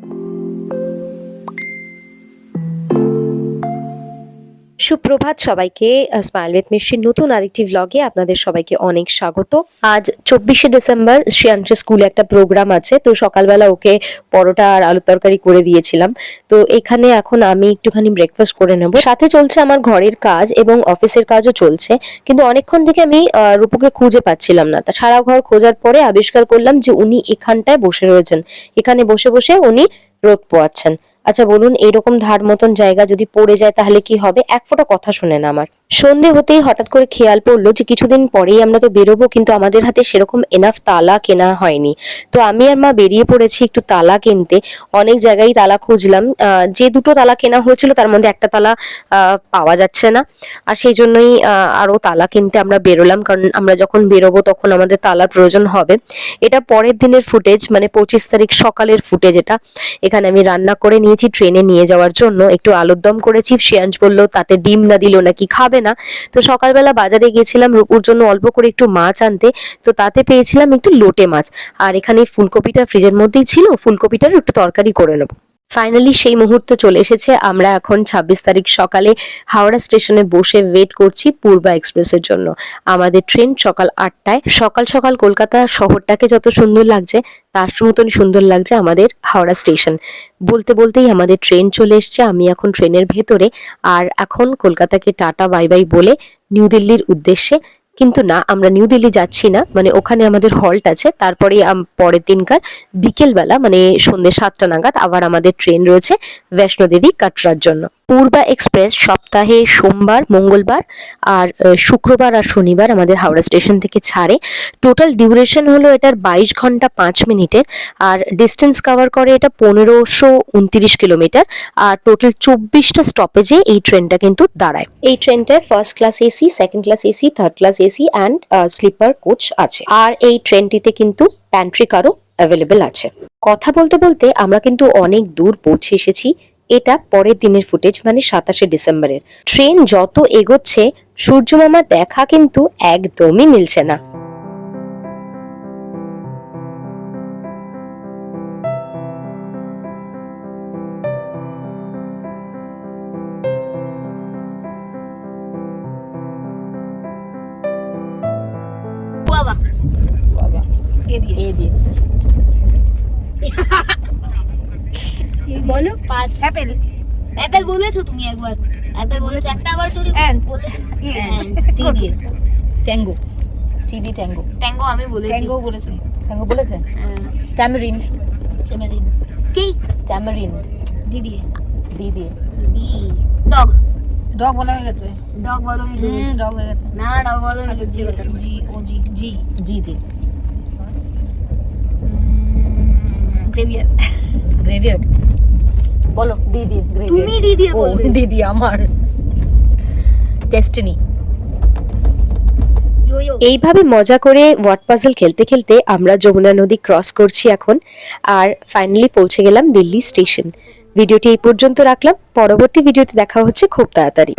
あ。সুপ্রভাত সবাইকে smile with মিষ্টির নতুন আরেকটি ভ্লগে আপনাদের সবাইকে অনেক স্বাগত। আজ চব্বিশে ডিসেম্বর শ্রেয়াংশের স্কুলে একটা প্রোগ্রাম আছে, তো সকালবেলা ওকে পরোটা আর আলু তরকারি করে দিয়েছিলাম। তো এখানে এখন আমি একটুখানি ব্রেকফাস্ট করে নেব। সাথে চলছে আমার ঘরের কাজ এবং অফিসের কাজও চলছে, কিন্তু অনেকক্ষণ থেকে আমি রূপুকে খুঁজে পাচ্ছিলাম না। তা সারা ঘর খোঁজার পরে আবিষ্কার করলাম যে উনি এখানটায় বসে রয়েছেন। এখানে বসে বসে উনি রোদ পোয়াচ্ছেন। আচ্ছা বলুন, এরকম ধার মতন জায়গা যদি পড়ে যায় তাহলে কি হবে? এক ফোঁটা কথা শোনেন আমার। সন্ধে হতেই হঠাৎ করে খেয়াল পড়ল যে কিছুদিন পরেই আমরা তো বেরোবো কিন্তু আমাদের হাতে সেরকম এনাফ তালা কেনা হয়নি। তো আমি আর মা বেরিয়ে পড়েছি একটু তালা কিনতে। অনেক জায়গায় তালা খুঁজলাম। যে দুটো তালা কেনা হয়েছিল তার মধ্যে একটা তালা পাওয়া যাচ্ছে না। আর সেই জন্যই আহ, আরও তালা কিনতে আমরা বেরোলাম কারণ আমরা যখন বেরোবো তখন আমাদের তালার প্রয়োজন হবে। এটা পরের দিনের ফুটেজ মানে পঁচিশ তারিখ সকালের ফুটেজ এটা। এখানে আমি রান্না করে নিয়েছি ট্রেনে নিয়ে যাওয়ার জন্য। একটু আলুর দম করেছি শ্রেয়াংশ বলল তাতে ডিম না দিল নাকি খাবে? না। তো সকালবেলা বাজারে গিয়েছিলাম রূপুর জন্য অল্প করে একটু মাছ আনতে। তো তাতে পেয়েছিলাম একটু লোটে মাছ। আর এখানে ফুলকপিটা ফ্রিজের মধ্যেই ছিল, ফুলকপিটার একটু তরকারি করে নেব। ফাইনালি সেই মুহূর্ত চলে এসেছে। আমরা এখন ছাব্বিশ তারিখ সকালে হাওড়া স্টেশনে বসে ওয়েট করছি পূর্বা এক্সপ্রেসের জন্য। আমাদের ট্রেন সকাল আটটায়। সকাল সকাল কলকাতা শহরটাকে যত সুন্দর লাগছে, তার মতনই সুন্দর লাগছে আমাদের হাওড়া স্টেশন। বলতে বলতেই আমাদের ট্রেন চলে এসছে। আমি এখন ট্রেনের ভেতরে। আর এখন কলকাতাকে টাটা বাই বাই বলে নিউ দিল্লির উদ্দেশ্যে কিন্তু না, আমরা নিউ দিল্লি যাচ্ছি না। মানে ওখানে আমাদের হল্ট আছে। তারপরে পরের দিনকার বিকেলবেলা মানে সন্ধ্যে সাতটা নাগাদ আবার আমাদের ট্রেন রয়েছে বৈষ্ণোদেবী কাটরার জন্য। পূর্বা এক্সপ্রেস সপ্তাহে সোমবার, মঙ্গলবার আর শুক্রবার আর শনিবার আমাদের হাওড়া স্টেশন থেকে ছাড়ে। টোটাল ডিউরেশন হলো এটার বাইশ ঘণ্টা পাঁচ মিনিটের আর ডিস্টেন্স কভার করে এটা পনেরোশো উনত্রিশ কিলোমিটার আর টোটাল চব্বিশটা স্টপেজে এই ট্রেনটা কিন্তু দাঁড়ায়। এই ট্রেনটায় first class AC second class AC third class AC and sleeper coach আছে। আর এই ট্রেনটিতে কিন্তু প্যান্ট্রি কারও অ্যাভেলেবেল আছে। কথা বলতে বলতে আমরা কিন্তু অনেক দূর পৌঁছে এসেছি। এটা পরের দিনের ফুটেজ মানে সাতাশে ডিসেম্বরের। ট্রেন যত এগোচ্ছে সূর্যমামার দেখা কিন্তু একদমই মিলছে না। বাবা। বাবা। এ দিয়ে। এ দিয়ে। বলো। পাস। অ্যাপেল। অ্যাপেল বলেছ তুমি একবার। অ্যাপেল বলেছ একটা আবার তুমি. বলে টি দিয়ে ট্যাঙ্গো। T tango. ট্যাঙ্গো আমি বলেছি। ট্যাঙ্গো বলেছে। ট্যাঙ্গো বলেছে? ট্যামারিন ট্যামারিন কি? ট্যামারিন ডি দিয়ে। ডি দিয়ে। ডি। ডগ। ডগ বলা হয়ে গেছে। ডগ বলো ডগ হয়ে গেছে। না ডগ বলো জি জি ও জি জি। জি দিয়ে। গ্রেভিয়ার। গ্রেভিয়ার। বলো দিদি তুমি দিদি বলবে। দিদি আমার। ডেস্টিনি এইভাবে মজা করে ওয়াট পাজল খেলতে খেলতে আমরা যমুনা নদী ক্রস করছি এখন আর ফাইনালি পৌঁছে গেলাম দিল্লি স্টেশন ভিডিওটি এই পর্যন্ত রাখলাম। পরবর্তী ভিডিওতে দেখা হচ্ছে খুব তাড়াতাড়ি।